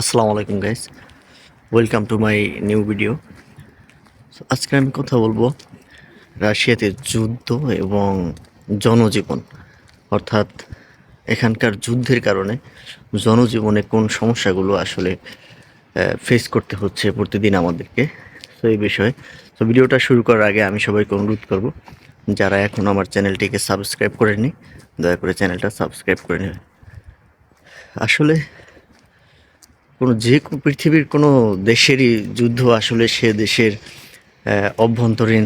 আসসালামু আলাইকুম guys welcome to my new video আজকে আমি কথা বলব রাশিয়াতে যুদ্ধ এবং জনজীবন। অর্থাৎ এখানকার যুদ্ধের কারণে জনজীবনে কোন সমস্যাগুলো আসলে ফেস করতে হচ্ছে প্রতিদিন আমাদেরকে। তো এই বিষয়ে। তো ভিডিওটা শুরু করার আগে আমি সবাইকে অনুরোধ করব, যারা এখন আমার চ্যানেলটিকে সাবস্ক্রাইব করেনি দয়া করে চ্যানেলটা সাবস্ক্রাইব করে নেবে আসলে কোনো যে পৃথিবীর কোনো দেশেরই যুদ্ধ আসলে সে দেশের অভ্যন্তরীণ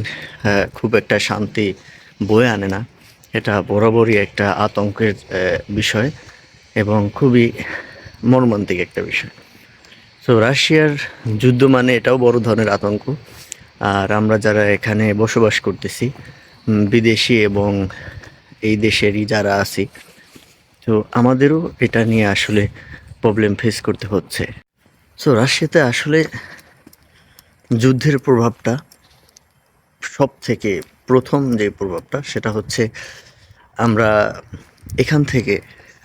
খুব একটা শান্তি বয়ে আনে না। এটা বরাবরই একটা আতঙ্কের বিষয় এবং খুবই মর্মান্তিক একটা বিষয়। তো রাশিয়ার যুদ্ধ মানে এটাও বড় ধরনের আতঙ্ক। আর আমরা যারা এখানে বসবাস করতেছি বিদেশি এবং এই দেশেরই যারা আছি, তো আমাদেরও এটা নিয়ে আসলে প্রবলেম ফেস করতে হচ্ছে। সো রাশিয়াতে আসলে যুদ্ধের প্রভাবটা সব থেকে প্রথম যে প্রভাবটা, সেটা হচ্ছে আমরা এখান থেকে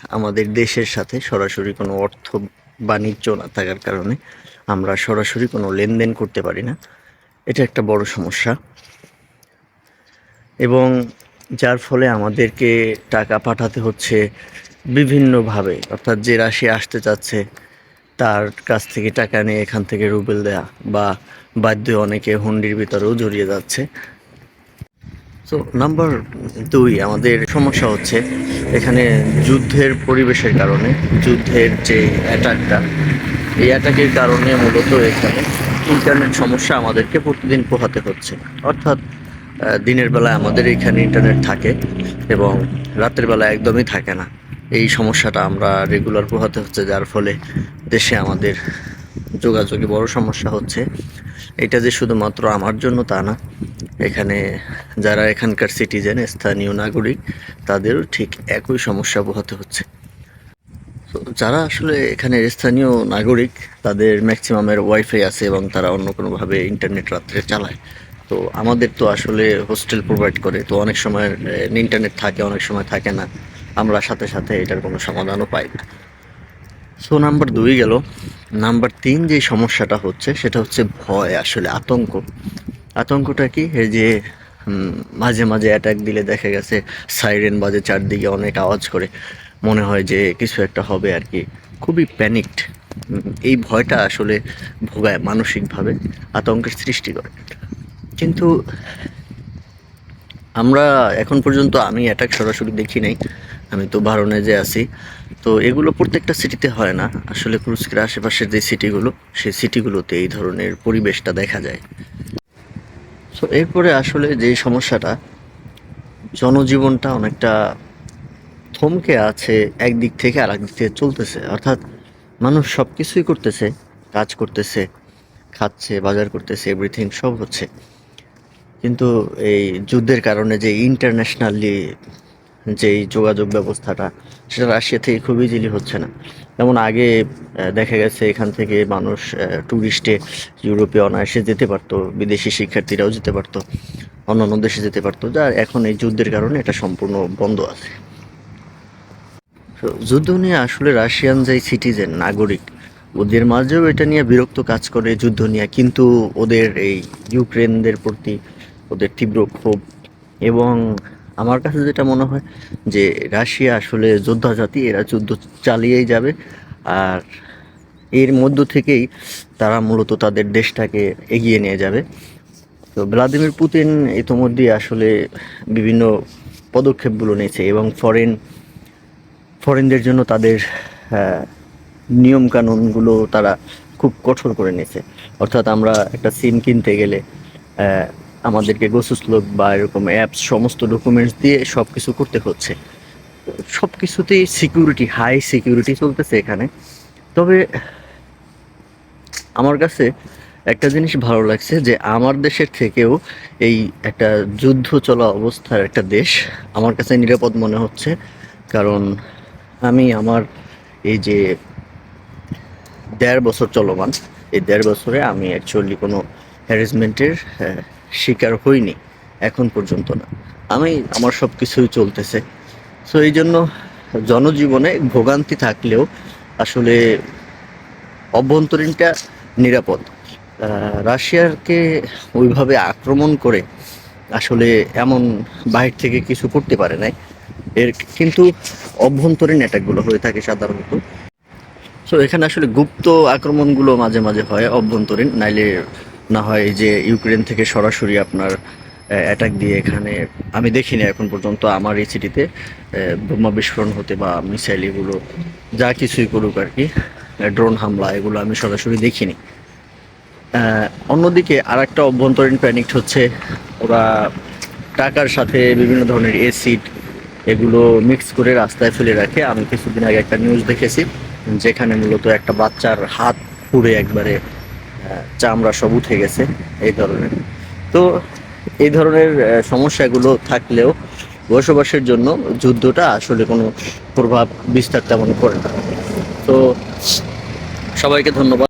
আমাদের দেশের সাথে সরাসরি কোনো অর্থ বাণিজ্য না থাকার কারণে আমরা সরাসরি কোনো লেনদেন করতে পারি না। এটা একটা বড় সমস্যা। এবং যার ফলে আমাদেরকে টাকা পাঠাতে হচ্ছে বিভিন্নভাবে, অর্থাৎ যে রাশি আসতে চাচ্ছে, তার কাছ থেকে টাকা নিয়ে এখান থেকে রুবেল দেয়া বা বাধ্য অনেকে হুন্ডির ভিতরেও জড়িয়ে যাচ্ছে। তো নাম্বার দুই, আমাদের সমস্যা হচ্ছে এখানে যুদ্ধের পরিবেশের কারণে, যুদ্ধের যে অ্যাটাকটা এই অ্যাটাকের কারণে মূলত এখানে ইন্টারনেট সমস্যা আমাদেরকে প্রতিদিন পোহাতে হচ্ছে। অর্থাৎ দিনের বেলায় আমাদের এখানে ইন্টারনেট থাকে এবং রাতের বেলা একদমই থাকে না। এই সমস্যাটা আমরা রেগুলার পোহাতে হচ্ছে, যার ফলে দেশে আমাদের যোগাযোগে বড় সমস্যা হচ্ছে। এটা যে শুধুমাত্র আমার জন্য তা না, এখানে যারা এখানকার সিটিজেন স্থানীয় নাগরিক তাদেরও ঠিক একই সমস্যা পোহাতে হচ্ছে। যারা আসলে এখানে স্থানীয় নাগরিক, তাদের ম্যাক্সিমামের ওয়াইফাই আছে এবং তারা অন্য কোনোভাবে ইন্টারনেট রাত্রে চালায়। তো আমাদের তো আসলে হোস্টেল প্রোভাইড করে, তো অনেক সময় ইন্টারনেট থাকে, অনেক সময় থাকে না। আমরা সাথে সাথে এটার কোনো সমাধানও পাই। না সো নাম্বার দুই গেল। নাম্বার তিন যে সমস্যাটা হচ্ছে, সেটা হচ্ছে ভয়, আসলে আতঙ্ক। আতঙ্কটা কি? এই যে মাঝে মাঝে অ্যাটাক দিলে দেখা গেছে সাইরেন বাজে চারদিকে অনেক আওয়াজ করে। মনে হয় যে কিছু একটা হবে আর কি। খুবই প্যানিকড এই ভয়টা আসলে ভোগায় মানসিকভাবে, আতঙ্কের সৃষ্টি করে। কিন্তু আমরা এখন পর্যন্ত আমি অ্যাটাক সরাসরি দেখি নাই। আমি তো বারণে যে আছি, তো এগুলো প্রত্যেকটা সিটিতে হয় না। আসলে ক্রুজকের আশেপাশের যে সিটিগুলো সেই সিটিগুলোতে এই ধরনের পরিবেশটা দেখা যায়। তো এরপরে আসলে যে সমস্যাটা, জনজীবনটা অনেকটা থমকে আছে একদিক থেকে আর দিক থেকে চলতেছে। অর্থাৎ মানুষ সব কিছুই করতেছে, কাজ করতেছে, খাচ্ছে, বাজার করতেছে এভরিথিং সব হচ্ছে। কিন্তু এই যুদ্ধের কারণে যে ইন্টারন্যাশনালি যেই যোগাযোগ ব্যবস্থাটা, সেটা রাশিয়া থেকে খুব ইজিলি হচ্ছে না। যেমন আগে দেখা গেছে এখান থেকে মানুষ ট্যুরিস্টে ইউরোপে অনায়াসে যেতে পারতো, বিদেশি শিক্ষার্থীরাও যেতে পারতো, অন্যান্য দেশে যেতে পারতো, যা এখন এই যুদ্ধের কারণে এটা সম্পূর্ণ বন্ধ আছে। যুদ্ধ নিয়ে আসলে রাশিয়ান যে সিটিজেন নাগরিক, ওদের মাঝেও এটা নিয়ে বিরক্ত কাজ করে যুদ্ধ নিয়ে, কিন্তু ওদের এই ইউক্রেনদের প্রতি ওদের তীব্র ক্ষোভ এবং আমার কাছে যেটা মনে হয় যে রাশিয়া আসলে যোদ্ধা জাতি এরা যুদ্ধ চালিয়েই যাবে। আর এর মধ্য থেকেই তারা মূলত তাদের দেশটাকে এগিয়ে নিয়ে যাবে। তো ভ্লাদিমির পুতিন ইতোমধ্যেই আসলে বিভিন্ন পদক্ষেপগুলো নিয়েছে এবং ফরেন ফরেনদের জন্য তাদের নিয়ম কানুনগুলো তারা খুব কঠোর করে নিয়েছে। অর্থাৎ আমরা একটা সিম কিনতে গেলে আমাদেরকে গোসুসলোক বা এরকম অ্যাপস সমস্ত ডকুমেন্টস দিয়ে সব কিছু করতে হচ্ছে। সব কিছুতেই সিকিউরিটি হাই সিকিউরিটি চলতেছে এখানে। তবে আমার কাছে একটা জিনিস ভালো লাগছে যে আমার দেশের থেকেও এই একটা যুদ্ধ চলা অবস্থার একটা দেশ আমার কাছে নিরাপদ মনে হচ্ছে। কারণ আমি আমার এই যে দেড় বছর চলমান, এই দেড় বছরে আমি অ্যাকচুয়ালি কোনো হ্যারাসমেন্টের শিকার হইনি এখন পর্যন্ত না। আমি আমার সব কিছুই চলতেছে। সো এই জন্য জনজীবনে ভোগান্তি থাকলেও আসলে অভ্যন্তরীণটা নিরাপদ। আহ, রাশিয়ারকে ওইভাবে আক্রমণ করে আসলে এমন বাহির থেকে কিছু করতে পারে নাই। এর কিন্তু অভ্যন্তরীণ অ্যাটাকগুলো হয়ে থাকে সাধারণত। সো এখানে আসলে গুপ্ত আক্রমণগুলো মাঝে মাঝে হয় অভ্যন্তরীণ নাইলে না হয় যে ইউক্রেন থেকে সরাসরি আপনার অ্যাটাক দিয়ে এখানে, আমি দেখিনি এখন পর্যন্ত আমার এই সিটিতে বোমা বিস্ফোরণ হতে বা মিসাইল এগুলো যা কিছুই করুক আর কি ড্রোন হামলা, এগুলো আমি সরাসরি দেখিনি। অন্যদিকে আর একটা অভ্যন্তরীণ প্যানিক হচ্ছে, ওরা টাকার সাথে বিভিন্ন ধরনের এসিড এগুলো মিক্স করে রাস্তায় ফেলে রাখে। আমি কিছুদিন আগে একটা নিউজ দেখেছি, যেখানে মূলত একটা বাচ্চার হাত পুড়ে একবারে চামড়া সব উঠে গেছে এই ধরনের। তো এই ধরনের সমস্যাগুলো থাকলেও বসবাসের জন্য যুদ্ধটা আসলে কোনো প্রভাব বিস্তার তেমন করে না। তো সবাইকে ধন্যবাদ।